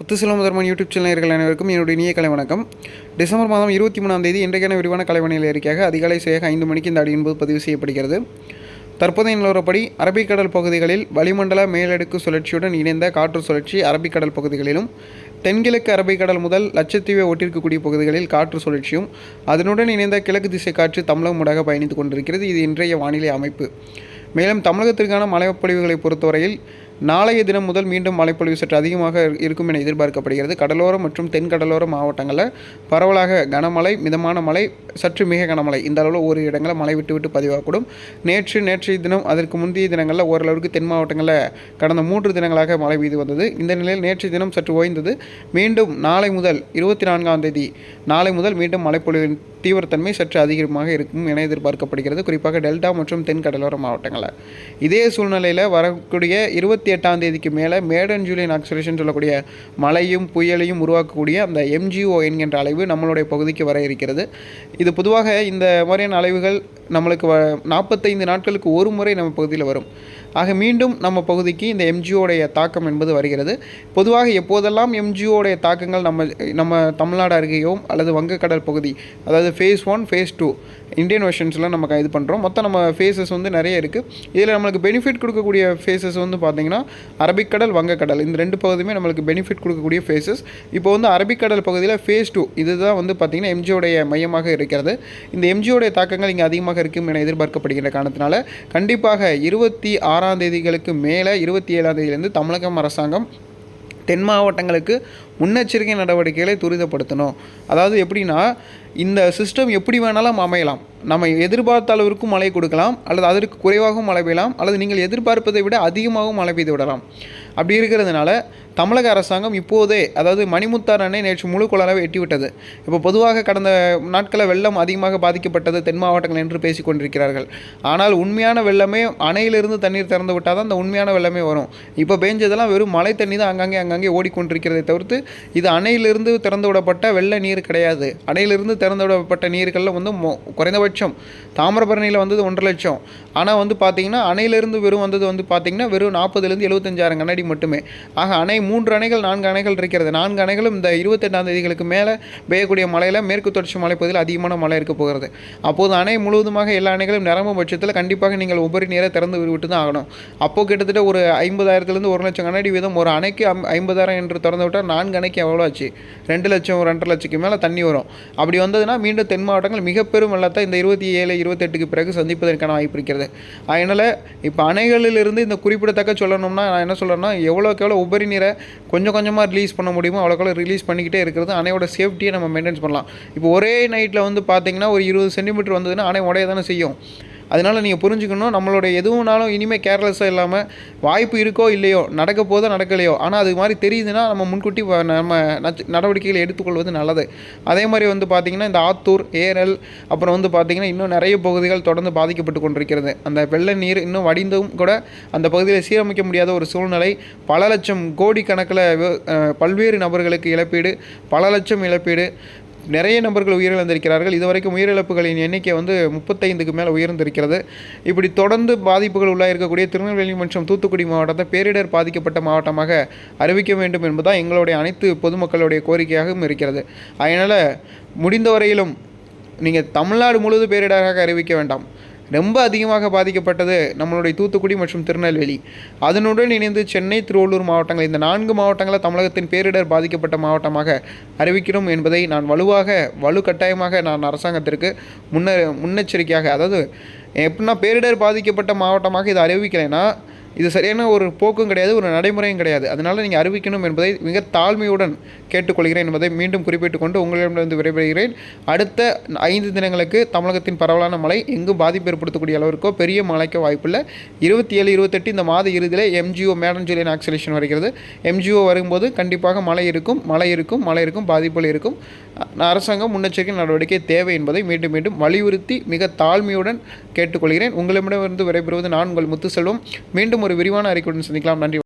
புத்துசெல்வம் Dharman YouTube channel அனைவருக்கும் என்னுடைய இனிய கலை வணக்கம். டிசம்பர் மாதம் இருபத்தி மூணாம் தேதி இன்றைக்கான விரிவான கலைவணியில் அறிக்கையாக அதிகாலை சுயாக ஐந்து மணிக்கு இந்த அடி போது பதிவு செய்யப்படுகிறது. தற்போதைய நிலவரப்படி அரபிக்கடல் பகுதிகளில் வளிமண்டல மேலடுக்கு சுழற்சியுடன் இணைந்த காற்று சுழற்சி அரபிக்கடல் பகுதிகளிலும் தென்கிழக்கு அரபிக்கடல் முதல் லட்சத்தீவை ஒட்டிருக்கக்கூடிய பகுதிகளில் காற்று சுழற்சியும் அதனுடன் இணைந்த கிழக்கு திசை காற்று தமிழகம் ஊடாக பயணித்துக் கொண்டிருக்கிறது. இது இன்றைய வானிலை அமைப்பு. மேலும் தமிழகத்திற்கான மழைப்பொழிவுகளை பொறுத்தவரையில் நாளைய தினம் முதல் மீண்டும் மழைப்பொழிவு சற்று அதிகமாக இருக்கும் என எதிர்பார்க்கப்படுகிறது. கடலோரம் மற்றும் தென்கடலோர மாவட்டங்களில் பரவலாக கனமழை மிதமான மழை சற்று மிக கனமழை. இந்த அளவில் ஒரு இடங்களில் மழை விட்டு விட்டு பதிவாகக்கூடும். நேற்று நேற்றைய தினம் அதற்கு முந்தைய தினங்களில் ஓரளவுக்கு தென் மாவட்டங்களில் கடந்த மூன்று தினங்களாக மழை பெய்து வந்தது. இந்த நிலையில் நேற்றைய தினம் சற்று ஓய்ந்தது. மீண்டும் நாளை முதல் இருபத்தி நான்காம் தேதி நாளை முதல் மீண்டும் மழைப்பொழிவின் தீவிரத்தன்மை சற்று அதிகமாக இருக்கும் என எதிர்பார்க்கப்படுகிறது. குறிப்பாக டெல்டா மற்றும் தென் கடலோர மாவட்டங்களில். இதே சூழ்நிலையில் வரக்கூடிய இருபத்தி எட்டாம் தேதிக்கு மேலே மேடன் ஜூலியன் ஆக்சிலேஷன் சொல்லக்கூடிய மழையும் புயலையும் உருவாக்கக்கூடிய அந்த எம்ஜிஓ என்கின்ற அளவு நம்மளுடைய பகுதிக்கு வர இருக்கிறது. இது பொதுவாக இந்த மாதிரியான அலைவுகள் நம்மளுக்கு வ நாற்பத்தைந்து நாட்களுக்கு ஒரு முறை நம்ம பகுதியில் வரும். ஆக மீண்டும் நம்ம பகுதிக்கு இந்த எம்ஜிஓடைய தாக்கம் என்பது வருகிறது. பொதுவாக எப்போதெல்லாம் எம்ஜிஓடைய தாக்கங்கள் நம்ம நம்ம தமிழ்நாடு அருகேயோ அல்லது வங்கக்கடல் பகுதி அதாவது phase one phase two Indian வெர்ஷன்ஸில் நம்ம இது பண்ணுறோம் மொத்தம் நம்ம ஃபேஸஸ் வந்து நிறைய இருக்குது இதில் நம்மளுக்கு பெனிஃபிட் கொடுக்கக்கூடிய ஃபேஸஸ் வந்து பார்த்திங்கன்னா அரபிக்கடல் வங்கக்கடல். இந்த ரெண்டு பகுதியுமே நம்மளுக்கு பெனிஃபிட் கொடுக்கக்கூடிய ஃபேஸஸ் இப்போ வந்து அரபிக்கடல் பகுதியில் ஃபேஸ் டூ இதுதான் வந்து பார்த்திங்கன்னா எம்ஜியோடைய மையமாக இருக்கிறது. இந்த எம்ஜியோடைய தாக்கங்கள் இங்கே அதிகமாக இருக்கும் என எதிர்பார்க்கப்படுகின்ற காரணத்தினால கண்டிப்பாக இருபத்தி ஆறு ஆறாம் தேதிகளுக்கு மேலே இருபத்தி ஏழாம் தேதியிலேருந்து தமிழகம் அரசாங்கம் தென் மாவட்டங்களுக்கு முன்னெச்சரிக்கை நடவடிக்கைகளை துரிதப்படுத்தணும். அதாவது எப்படின்னா இந்த சிஸ்டம் எப்படி வேணாலும் அமையலாம். நம்ம எதிர்பார்த்த அளவிற்கு மழை கொடுக்கலாம் அல்லது அதற்கு குறைவாகவும் மழை பெய்யலாம் அல்லது நீங்கள் எதிர்பார்ப்பதை விட அதிகமாகவும் மழை பெய்து விடலாம். அப்படி இருக்கிறதுனால தமிழக அரசாங்கம் இப்போதே அதாவது மணிமுத்தார் அணை நேற்று முழு கொள்ளளவை எட்டிவிட்டது. இப்போ பொதுவாக கடந்த நாட்களில் வெள்ளம் அதிகமாக பாதிக்கப்பட்டது தென் மாவட்டங்கள் என்று பேசிக் கொண்டிருக்கிறார்கள். ஆனால் உண்மையான வெள்ளமே அணையிலிருந்து தண்ணீர் திறந்து விட்டால் தான் அந்த உண்மையான வெள்ளமே வரும். இப்போ பேஞ்சதெல்லாம் வெறும் மழை தண்ணி தான் அங்கங்கே அங்கங்கே ஓடிக்கொண்டிருக்கிறதை தவிர்த்து இது அணையிலிருந்து திறந்து விடப்பட்ட வெள்ள நீர் கிடையாது. அணையிலிருந்து திறந்து விடப்பட்ட நீர்களில் வந்து மொ குறைந்தபட்சம் தாமிரபரணியில் வந்தது ஒன்றரை லட்சம். ஆனால் வந்து பார்த்திங்கன்னா அணையிலிருந்து வெறும் வந்தது வந்து பார்த்தீங்கன்னா வெறும் நாற்பதுலேருந்து எழுபத்தஞ்சாயிரம் கண்ணாடி மட்டுமே. ஆக அணை மூன்று அணைகள் நான்கு அணைகள் இருக்கிறது. நான்கு அணைகளும் இந்த இருபத்தெட்டாம் தேதிகளுக்கு மேலே பெய்யக்கூடிய மழையில் மேற்கு தொடர்ச்சி மலைப்பகுதியில் அதிகமான மழை இருக்க போகிறது. அப்போது அணை முழுவதுமாக எல்லா அணைகளும் நிரம்பும் பட்சத்தில் கண்டிப்பாக நீங்கள் உபரி நீரை திறந்து விட்டு தான் ஆகணும். அப்போது கிட்டத்தட்ட ஒரு ஐம்பதாயிரத்துலேருந்து ஒரு லட்சம் கண்ணாடி வீதம் ஒரு அணைக்கு ஐம்பதாயிரம் என்று திறந்து விட்டால் நான்கு அணைக்கு எவ்வளோ ஆச்சு? ரெண்டு லட்சம் ரெண்டரை லட்சத்துக்கு மேலே தண்ணி வரும். அப்படி வந்ததுன்னா மீண்டும் தென் மாவட்டங்கள் மிக பெரும் வெள்ளத்தை இந்த இருபத்தி ஏழு இருபத்தெட்டுக்கு பிறகு சந்திப்பதற்கான வாய்ப்பு இருக்கிறது. அதனால் இப்போ அணைகளிலிருந்து இந்த குறிப்பிடத்தக்க சொல்லணும்னா நான் என்ன சொல்கிறேன்னா எவ்வளோக்கு எவ்வளோ உபரி நீரை கொஞ்சம் கொஞ்சமாக ரிலீஸ் பண்ண முடியுமோ அவ்வளோக்கு ரிலீஸ் பண்ணிக்கிட்டே இருக்கிறது அணையோட சேஃப்டியை நம்ம மெயின்டைன்ஸ் பண்ணலாம். இப்போ ஒரே நைட்டில் வந்து பார்த்தீங்கன்னா ஒரு இருபது சென்டிமீட்டர் வந்ததுன்னா அணை உடைய தானே செய்யும். அதனால் நீங்கள் புரிஞ்சுக்கணும். நம்மளோட எதுவும்னாலும் இனிமேல் கேர்லெஸ்ஸாக இல்லாமல் வாய்ப்பு இருக்கோ இல்லையோ நடக்க போதோ நடக்கலையோ ஆனால் அது மாதிரி தெரியுதுன்னா நம்ம முன்கூட்டி நம்ம நடவடிக்கைகளை எடுத்துக்கொள்வது நல்லது. அதே மாதிரி வந்து பார்த்திங்கன்னா இந்த ஆத்தூர் ஏரல் அப்புறம் வந்து பார்த்திங்கன்னா இன்னும் நிறைய பகுதிகள் தொடர்ந்து பாதிக்கப்பட்டு கொண்டிருக்கிறது. அந்த வெள்ள நீர் இன்னும் வடிந்தும் கூட அந்த பகுதியில் சீரமைக்க முடியாத ஒரு சூழ்நிலை. பல லட்சம் கோடி கணக்கில் பல்வேறு நபர்களுக்கு இழப்பீடு பல லட்சம் இழப்பீடு. நிறைய நபர்கள் உயிரிழந்திருக்கிறார்கள். இதுவரைக்கும் உயிரிழப்புகளின் எண்ணிக்கை வந்து முப்பத்தைந்துக்கு மேலே உயர்ந்திருக்கிறது. இப்படி தொடர்ந்து பாதிப்புகள் உள்ளாக இருக்கக்கூடிய திருநெல்வேலி மற்றும் தூத்துக்குடி மாவட்டத்தை பேரிடர் பாதிக்கப்பட்ட மாவட்டமாக அறிவிக்க வேண்டும் என்பதுதான் எங்களுடைய அனைத்து பொதுமக்களுடைய கோரிக்கையாகவும் இருக்கிறது. அதனால் முடிந்தவரையிலும் நீங்கள் தமிழ்நாடு முழுவதும் பேரிடராக அறிவிக்க வேண்டாம். ரொம்ப அதிகமாக பாதிக்கப்பட்டது நம்மளுடைய தூத்துக்குடி மற்றும் திருநெல்வேலி. அதனுடன் இணைந்து சென்னை திருவள்ளூர் மாவட்டங்கள் இந்த நான்கு மாவட்டங்களில் தமிழகத்தின் பேரிடர் பாதிக்கப்பட்ட மாவட்டமாக அறிவிக்கிறோம் என்பதை நான் வலுவாக வலு கட்டாயமாக நான் அரசாங்கத்திற்கு முன்ன முன்னெச்சரிக்கையாக அதாவது எப்படின்னா பேரிடர் பாதிக்கப்பட்ட மாவட்டமாக இதை அறிவிக்கலைன்னா இது சரியான ஒரு போக்கும் கிடையாது ஒரு நடைமுறையும் கிடையாது. அதனால் நீங்கள் அறிவிக்கணும் என்பதை மிக தாழ்மையுடன் கேட்டுக்கொள்கிறேன் என்பதை மீண்டும் குறிப்பிட்டுக் கொண்டு உங்களிடமிருந்து விடைபெறுகிறேன். அடுத்த ஐந்து தினங்களுக்கு தமிழகத்தின் பரவலான மழை எங்கும் பாதிப்பு ஏற்படுத்தக்கூடிய அளவிற்கோ பெரிய மழைக்கு வாய்ப்பில்லை இருபத்தி ஏழு இருபத்தெட்டு இந்த மாத இறுதியில் எம்ஜிஓ மேடன் ஜூலியன் ஆக்சிலேஷன் வருகிறது. எம்ஜிஓ வரும்போது கண்டிப்பாக மழை இருக்கும் மழை இருக்கும் மழை இருக்கும் பாதிப்புகள் இருக்கும். அரசாங்கம் முன்னெச்சரிக்கை நடவடிக்கை தேவை என்பதை மீண்டும் மீண்டும் வலியுறுத்தி மிக தாழ்மையுடன் கேட்டுக்கொள்கிறேன். உங்களிடமிருந்து விடைபெறுவது நான் உங்கள் முத்துசெல்வம். மீண்டும் ஒரு விரிவான அறிக்கையுடன் சந்திக்கலாம். நன்றி.